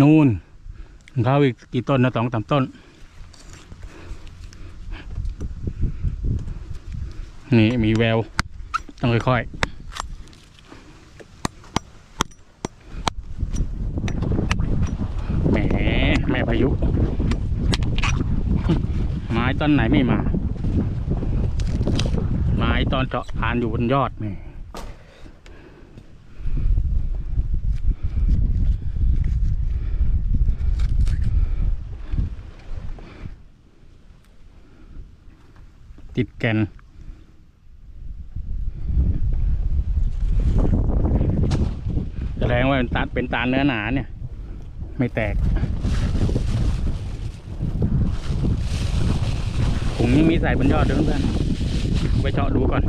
นู่นของเขาอีกกี่ต้นนะสองสามต้น นี่มีแวว ต้องค่อยๆแหมแม่พายุไม้ต้นไหนไม่มา ไม้ตอนเจาะพานอยู่บนยอดนี่ ติดแกนแสดงว่าเป็นตาเป็นตาเนื้อหนาเนี่ย ไม่แตกถุงนี้มีใส่บนยอดด้วยเพื่อนไปเจาะดูก่อน